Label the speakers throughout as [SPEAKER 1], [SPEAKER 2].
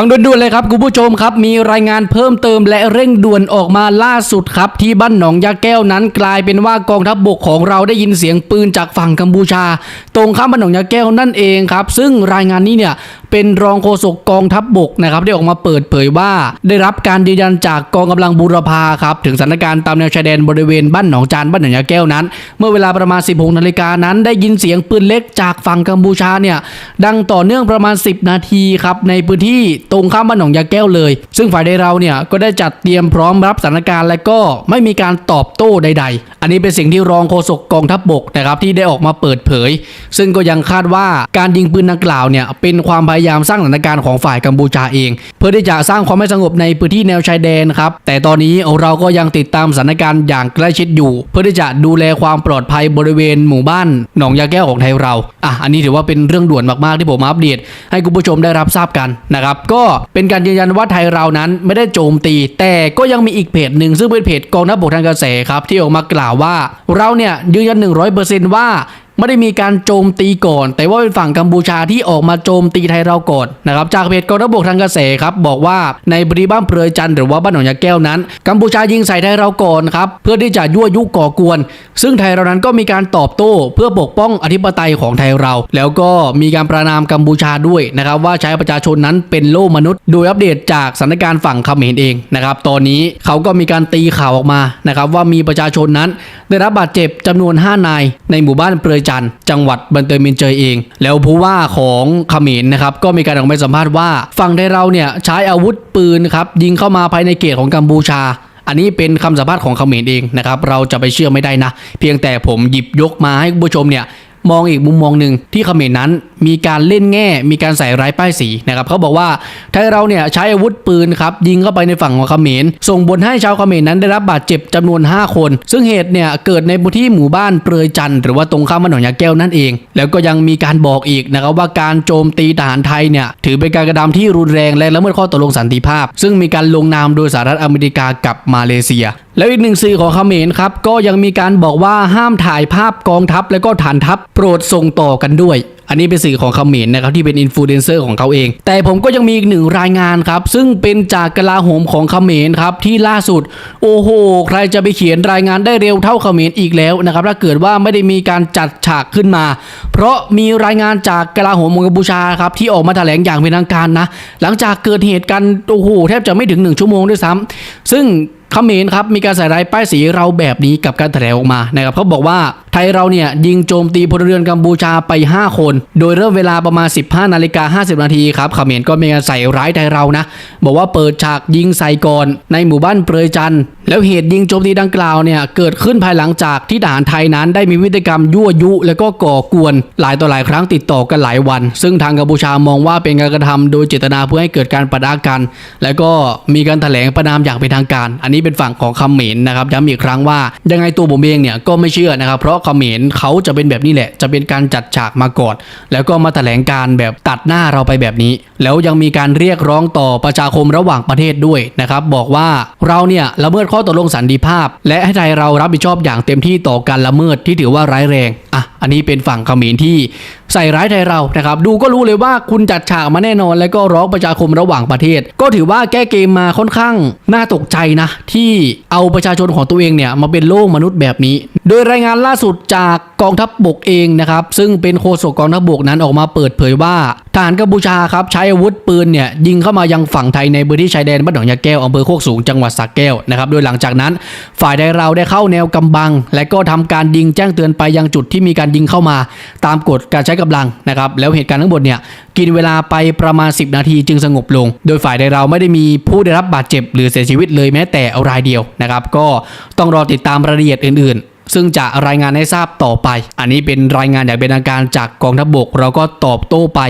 [SPEAKER 1] ฟังด่วนๆเลยครับคุณผู้ชมครับ มีรายงานเพิ่มเติมและเร่งด่วนออกมาล่าสุดครับ ที่บ้านหนองยาแก้วนั้นกลายเป็นว่ากองทัพบบกของเราได้ยินเสียงปืนจากฝั่งกัมพูชา ตรงข้ามบ้านหนองยาแก้วนั่นเองครับ ซึ่งรายงานนี้เนี่ยเป็นรองโฆษกกองทัพบบกนะครับได้ออกมาเปิดเผยว่า ได้รับการยืนยันจากกองกำลังบูรพาครับถึงสถานการณ์ตามแนวชายแดนบริเวณบ้านหนองจานบ้านหนองยาแก้วนั้น เมื่อเวลาประมาณ 16นาฬิกานั้น ได้ยินเสียงปืนเล็กจากฝั่งกัมพูชาเนี่ยดังต่อเนื่องประมาณ 10 นาทีครับในพื้นที่ตรงข้ามบ้านหนองยาแก้วเลย ซึ่งฝ่ายใดเราเนี่ยก็ได้จัดเตรียมพร้อมรับสถานการณ์และก็ไม่มีการตอบโต้ใด ๆ อันนี้เป็นสิ่งที่รองโฆษกกองทัพบบกนะครับที่ได้ออกมาเปิดเผย ซึ่งก็ยังคาดว่าการยิงปืนดังกล่าวเนี่ยเป็นความพยายามสร้างสถานการณ์ของฝ่ายกัมพูชาเอง เพื่อที่จะสร้างความไม่สงบในพื้นที่แนวชายแดนครับแต่ตอนนี้เราก็ยังติดตามสถานการณ์อย่างใกล้ชิดอยู่ เพื่อที่จะดูแลความปลอดภัยบริเวณหมู่บ้านหนองยาแก้วของไทยเราอะอันนี้ถือว่าเป็นเรื่องด่วนมากๆที่ผมมาอัปเดตให้คุณผู้ชมได้รับทราบกันนะครับก็เป็นการยืนยันว่าไทยเรานั้นไม่ได้โจมตี แต่ก็ยังมีอีกเพจหนึ่งซึ่งเป็นเพจกองทัพบกทางกระแสครับที่ออกมากล่าวว่า เราเนี่ยยืนยัน100%ว่า ไม่ได้มีการโจมตีก่อน แต่ว่าเป็นฝั่งกัมพูชาที่ออกมาโจมตีไทยเราก่อนนะครับจากเพจกองทัพบกทางกระแสครับบอกว่าในบริบ้านเปรยจันหรือว่าบ้านหนองยาแก้วนั้น กัมพูชายิงใส่ไทยเราก่อนครับเพื่อที่จะยั่วยุก่อกวน ซึ่งไทยเรานั้นก็มีการตอบโต้ เพื่อปกป้องอธิปไตยของไทยเรา แล้วก็มีการประนามกัมพูชาด้วยนะครับว่าใช้ประชาชนนั้นเป็นโล่มนุษย์ โดยอัปเดตจากสถานการณ์ฝั่งเขมรเองนะครับตอนนี้เขาก็มีการตีข่าวออกมานะครับว่ามีประชาชนนั้น ได้รับบาดเจ็บจำนวน 5 นายในหมู่บ้านเปรยจันทร์จังหวัดบันเตยมินเจยเอง แล้วผู้ว่าของเขมรนะครับก็มีการออกมาสัมภาษณ์ว่าฝั่งไทยเราเนี่ยใช้อาวุธปืนครับยิงเข้ามาภายในเขตของกัมพูชาอันนี้เป็นคำสัมภาษณ์ของเขมรเองนะครับ เราจะไปเชื่อไม่ได้นะ เพียงแต่ผมหยิบยกมาให้คุณผู้ชมเนี่ย มองอีกมุมมองหนึ่งที่เขมรนั้นมีการเล่นแง่ มีการใส่ร้ายป้ายสีนะครับเขาบอกว่าไทยเราเนี่ยใช้อาวุธปืนครับยิงเข้าไปในฝั่งของเขมรส่งผลให้ชาวเขมรนั้นได้รับบาดเจ็บจำนวน 5 คน ซึ่งเหตุเนี่ยเกิดในพื้นที่หมู่บ้านเปรยจันหรือว่าตรงข้ามบ้านหนองยาแก้วนั่นเอง แล้วก็ยังมีการบอกอีกนะครับว่าการโจมตีทหารไทยเนี่ยถือเป็นการกระทำที่รุนแรงและละเมิดข้อตกลงสันติภาพ ซึ่งมีการลงนามโดยสหรัฐอเมริกากับมาเลเซีย แล้วอีกหนึ่งสื่อของเขมรครับก็ยังมีการบอกว่าห้ามถ่ายภาพกองทัพและก็ฐานทัพโปรดส่งต่อกันด้วย อันนี้เป็นสื่อของเขมรนะครับที่เป็นอินฟลูเอนเซอร์ของเขาเอง แต่ผมก็ยังมีอีกหนึ่งรายงานครับ ซึ่งเป็นจากกลาโหมของเขมรครับที่ล่าสุด โอ้โห ใครจะไปเขียนรายงานได้เร็วเท่าเขมรอีกแล้วนะครับถ้าเกิดว่าไม่ได้มีการจัดฉากขึ้นมา เพราะมีรายงานจากกลาโหมของกัมพูชาครับที่ออกมาแถลงอย่างเป็นทางการนะ หลังจากเกิดเหตุการณ์โอ้โหแทบจะไม่ถึงหนึ่งชั่วโมงด้วยซ้ำซึ่ง เขมรครับมีการใส่ร้ายป้ายสีเราแบบนี้กับการแถลงออกมานะครับเขาบอกว่า ทยเราเนี่ยยิงโจมตีพลเรือนกัมพูชาไป 5 คน โดยเริ่มเวลาประมาณ 15นาฬิกา50 นาทีครับเขมรก็มีการใส่ร้ายไทยเรานะ บอกว่าเปิดฉากยิงใส่ก่อนในหมู่บ้านเปรยจันแล้วเหตุยิงโจมตีดังกล่าวเนี่ยเกิดขึ้นภายหลังจากที่ทหารไทยนั้นได้มีพฤติกรรมยั่วยุ และก็ก่อกวน หลายต่อหลายครั้งติดต่อกันหลายวัน ซึ่งทางกัมพูชามองว่าเป็นการกระทำโดยเจตนาเพื่อให้เกิดการปะทะกัน แล้วก็มีการแถลงประนามอย่างเป็นทางการ อันนี้เป็นฝั่งของเขมรนะครับย้ำอีกครั้งว่ายังไงตัวผมเองเนี่ยก็ไม่เชื่อนะครับเพราะเขมรเขาจะเป็นแบบนี้แหละ จะเป็นการจัดฉากมาก่อนแล้วก็มาแถลงการแบบตัดหน้าเราไปแบบนี้ แล้วยังมีการเรียกร้องต่อประชาคมระหว่างประเทศด้วยนะครับ บอกว่าเราเนี่ยละเมิดข้อตกลงสันติภาพ และให้ไทยเรารับผิดชอบอย่างเต็มที่ต่อการละเมิดที่ถือว่าร้ายแรงอะอันนี้เป็นฝั่งเขมรที่ ใส่ร้ายไทยเรานะครับดูก็รู้เลยว่าคุณจัดฉากมาแน่นอน แล้วก็ร้องประชาคมระหว่างประเทศ ก็ถือว่าแก้เกมมาค่อนข้างน่าตกใจนะที่เอาประชาชนของตัวเองเนี่ยมาเป็นโลกมนุษย์แบบนี้ โดยรายงานล่าสุดจากกองทัพบบกเองนะครับซึ่งเป็นโฆษกกองทัพบบกนั้นออกมาเปิดเผยว่า ทหารกัมพูชาครับใช้อาวุธปืนเนี่ยยิงเข้ามายังฝั่งไทยในพื้นที่ชายแดนบ้านหนองยาแก้วอำเภอโคกสูงจังหวัดสระแก้วนะครับโดยหลังจากนั้น ฝ่ายใดเราได้เข้าแนวกำบัง และก็ทำการยิงแจ้งเตือนไปยังจุดที่มีการยิงเข้ามา ตามกฎการใช้กำลังนะครับแล้วเหตุการณ์ทั้งหมดเนี่ยกินเวลาไปประมาณ 10 นาทีจึงสงบลง โดยฝ่ายใดเราไม่ได้มีผู้ได้รับบาดเจ็บ หรือเสียชีวิตเลยแม้แต่รายเดียวนะครับก็ต้องรอติดตามรายละเอียดอื่นๆ ซึ่งจะรายงานให้ทราบต่อไป อันนี้เป็นรายงานอย่างเป็นทางการจากกองทัพบก เราก็ตอบโต้ไป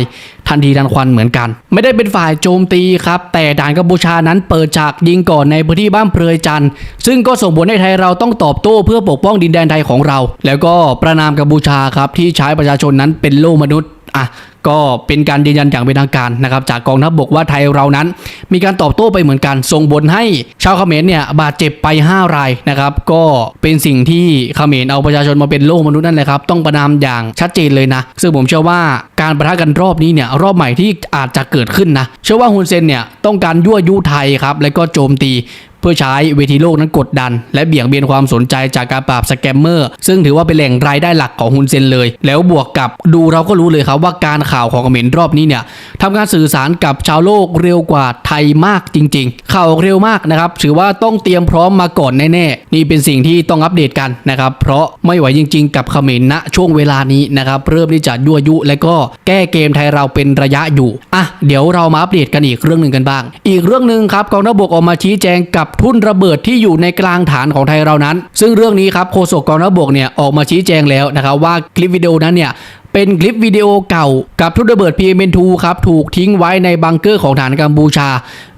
[SPEAKER 1] ทันทีทันควันเหมือนกัน ไม่ได้เป็นฝ่ายโจมตีครับ แต่ด่านกัมพูชานั้นเปิดฉากยิงก่อนในพื้นที่บ้านเพลยจันทร์ซึ่งก็ส่งผลให้ไทยเราต้องตอบโต้เพื่อปกป้องดินแดนไทยของเรา แล้วก็ประนามกัมพูชาครับที่ใช้ประชาชนนั้นเป็นโล่มนุษย์ อะก็เป็นการยืนยันอย่างเป็นทางการนะครับจากกองทัพบกว่าไทยเรานั้น มีการตอบโต้ไปเหมือนกันส่งบนให้ชาวเขมรเนี่ยบาดเจ็บไป 5 รายนะครับ ก็เป็นสิ่งที่เขมรเอาประชาชนมาเป็นโล่มนุษย์นั่นแหละครับ ต้องประนามอย่างชัดเจนเลยนะ ซึ่งผมเชื่อว่าการประทะกันรอบนี้เนี่ยรอบใหม่ที่อาจจะเกิดขึ้นนะ เชื่อว่าฮุนเซนเนี่ยต้องการยั่วยุไทยครับและก็โจมตี เพื่อใช้เวทีโลกนั้นกดดัน และเบี่ยงเบนความสนใจจากการปราบสแกมเมอร์ ซึ่งถือว่าเป็นแหล่งรายได้หลักของฮุนเซนเลย แล้วบวกกับดูเราก็รู้เลยครับว่าการข่าวของเขมรรอบนี้เนี่ยทำการสื่อสารกับชาวโลกเร็วกว่าไทยมากจริง ๆ ข่าวเร็วมากนะครับถือว่าต้องเตรียมพร้อมมาก่อนแน่ๆ นี่เป็นสิ่งที่ต้องอัปเดตกันนะครับเพราะไม่ไหวจริง ๆ กับเขมรณช่วงเวลานี้นะครับเริ่มที่จะยั่วยุ และก็แก้เกมไทยเราเป็นระยะอยู่อะเดี๋ยวเรามาอัปเดตกันอีกเรื่องหนึ่งกันบ้าง อีกเรื่องหนึ่งครับกองทัพบกออกมาชี้แจงกับทุ่นระเบิดที่อยู่ในกลางฐานของไทยเรานั้น ซึ่งเรื่องนี้ครับโฆษกกองทัพบกเนี่ยออกมาชี้แจงแล้วนะครับว่าคลิปวิดีโอนั้นเนี่ยเป็นคลิปวิดีโอเก่ากับทุ่นระเบิด PM2 ครับถูกทิ้งไว้ในบังเกอร์ของฐานกัมพูชา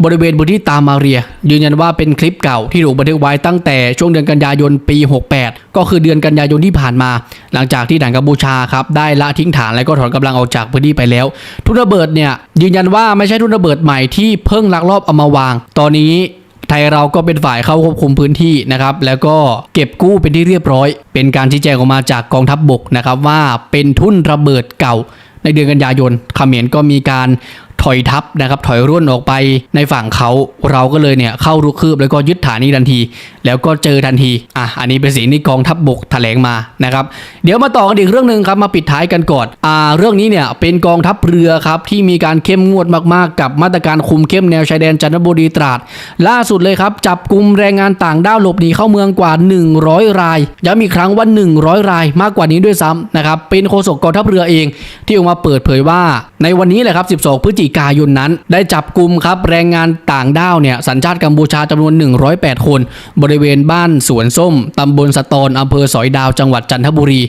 [SPEAKER 1] บริเวณพื้นที่ตามาเรีย ยืนยันว่าเป็นคลิปเก่าที่ถูกบันทึกไว้ตั้งแต่ช่วงเดือนกันยายนปี 68 ก็คือเดือนกันยายนที่ผ่านมา หลังจากที่ฐานกัมพูชาครับได้ละทิ้งฐานและก็ถอนกำลังออกจากพื้นที่ไปแล้ว ทุ่นระเบิดเนี่ยยืนยันว่าไม่ใช่ทุ่นระเบิดใหม่ที่เพิ่งลักลอบเอามาวาง ตอนนี้ ไทยเราก็เป็นฝ่ายเข้าควบคุมพื้นที่นะครับแล้วก็เก็บกู้เป็นที่เรียบร้อย เป็นการชี้แจงออกมาจากกองทัพบบกนะครับว่าเป็นทุ่นระเบิดเก่าในเดือนกันยายนเขมรก็มีการ ถอยทัพนะครับถอยร่วนออกไปในฝั่งเขาเราก็เลยเนี่ยเข้ารุกคืบแล้วก็ยึดฐานนี้ทันที แล้วก็เจอทันทีอะอันนี้เป็นสิ่งที่กองทัพบบกแถลงมานะครับเดี๋ยวมาต่อกันอีกเรื่องหนึ่งครับมาปิดท้ายกันก่อนอ่าเรื่องนี้เนี่ยเป็นกองทัพเรือครับที่มีการเข้มงวดมากๆ กับมาตรการคุมเข้มแนวชายแดนจันทบุรีตราด ล่าสุดเลยครับจับกลุ่มแรงงานต่างด้าวหลบหนีเข้าเมืองกว่า 100 รายย้ำอีกครั้งว่า 100 รายมากกว่านี้ด้วยซ้ำนะครับเป็นโฆษกกองทัพเรือเอง ที่ออกมาเปิดเผยว่าในวันนี้แหละครับ 12 พฤศจิกายนนั้น ได้จับกลุ่มครับแรงงานต่างด้าวเนี่ยสัญชาติกัมพูชาจำนวน 108 คน บริเวณบ้านสวนส้มตำบลสะตอนอำเภอสอยดาวจังหวัดจันทบุรี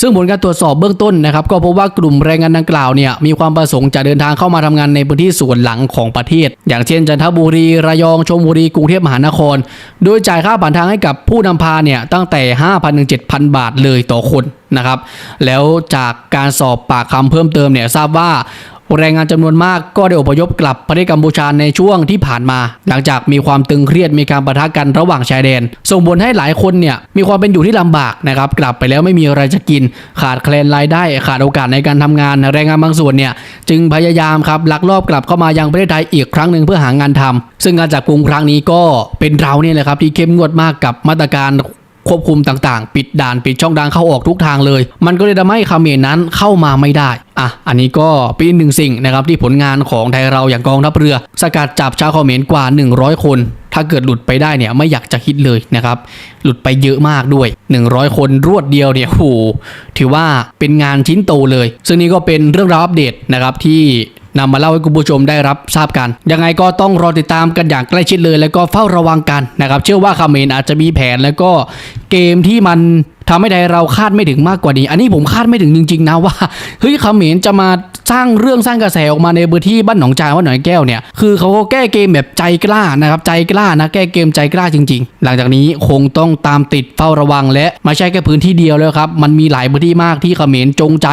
[SPEAKER 1] ซึ่งผลการตรวจสอบเบื้องต้นนะครับก็พบว่ากลุ่มแรงงานดังกล่าวเนี่ยมีความประสงค์จะเดินทางเข้ามาทำงานในพื้นที่ส่วนหลังของประเทศ อย่างเช่น จันทบุรีระยองชลบุรีกรุงเทพมหานคร โดยจ่ายค่าผ่านทางให้กับผู้นำพาเนี่ยตั้งแต่ 5,000ถึง7,000 บาทเลยต่อคนนะครับแล้วจากการสอบปากคำเพิ่มเติมเนี่ยทราบว่า แรงงานจำนวนมากก็ได้อพยพกลับประเทศกัมพูชาในช่วงที่ผ่านมา หลังจากมีความตึงเครียดมีการประทะกันระหว่างชายแดน ส่งผลให้หลายคนเนี่ยมีความเป็นอยู่ที่ลำบากนะครับกลับไปแล้วไม่มีอะไรจะกิน ขาดแคลนรายได้ขาดโอกาสในการทำงาน แรงงานบางส่วนเนี่ยจึงพยายามครับลักลอบกลับเข้ามายังประเทศไทยอีกครั้งหนึ่งเพื่อหางานทำซึ่งการจับกลุ่มครั้งนี้ก็เป็นเราเนี่ยแหละครับที่เข้มงวดมากกับมาตรการ ควบคุมต่างๆ ปิดด่านปิดช่องทางเข้าออกทุกทางเลย มันก็เลยทำให้คาเมรนั้นเข้ามาไม่ได้อะอันนี้ก็เป็นหนึ่งสิ่งนะครับที่ผลงานของไทยเราอย่างกองทัพเรือ สกัดจับชาวเขมรกว่า 100 คน ถ้าเกิดหลุดไปได้เนี่ยไม่อยากจะคิดเลยนะครับ หลุดไปเยอะมากด้วย 100 คนรวดเดียวเนี่ยโหถือว่าเป็นงานชิ้นโตเลย ซึ่งนี่ก็เป็นเรื่องราวอัปเดตนะครับที่ นำมาเล่าให้คุณผู้ชมได้รับทราบกัน ยังไงก็ต้องรอติดตามกันอย่างใกล้ชิดเลย แล้วก็เฝ้าระวังกันนะครับ เชื่อว่าคาเมนอาจจะมีแผนแล้วก็เกมที่มัน ทำให้ไทยเราคาดไม่ถึงมากกว่านี้ อันนี้ผมคาดไม่ถึงจริงๆนะว่าเฮ้ยเขมรจะมาสร้างเรื่องสร้างกระแสออกมาในพื้นที่บ้านหนองจานบ้านหนองแก้วเนี่ยคือเขาก็แก้เกมแบบใจกล้านะครับใจกล้านะแก้เกมใจกล้าจริง ๆ หลังจากนี้คงต้องตามติดเฝ้าระวังและไม่ใช่แค่พื้นที่เดียวแล้วครับมันมีหลายพื้นที่มากที่เขมรจงใจ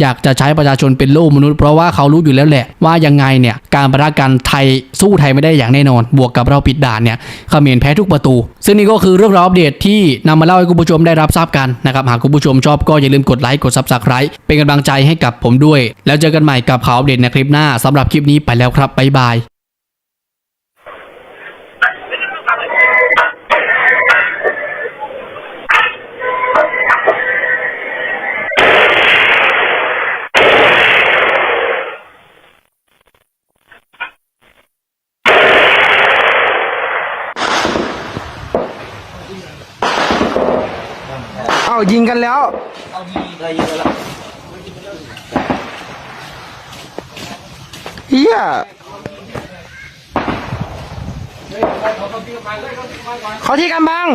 [SPEAKER 1] อยากจะใช้ประชาชนเป็นโล่มนุษย์เพราะว่าเขารู้อยู่แล้วแหละ ว่ายังไงเนี่ยการประทะกันไทยสู้ไทยไม่ได้อย่างแน่นอน บวกกับเราปิดด่านเนี่ยเขมรแพ้ทุกประตู ซึ่งนี่ก็คือเรื่องราวอัปเดตที่นำมาเล่าให้คุณผู้ชมได้รับทราบกันนะครับหากคุณผู้ชมชอบก็อย่าลืมกดไลค์กดซับสไครต์เป็นกำลังใจให้กับผมด้วย แล้วเจอกันใหม่กับข่าวอัปเดตในคลิปหน้าสำหรับคลิปนี้ไปแล้วครับบ๊ายบาย
[SPEAKER 2] เอายิงกันแล้วเฮียเขาที่กำบัง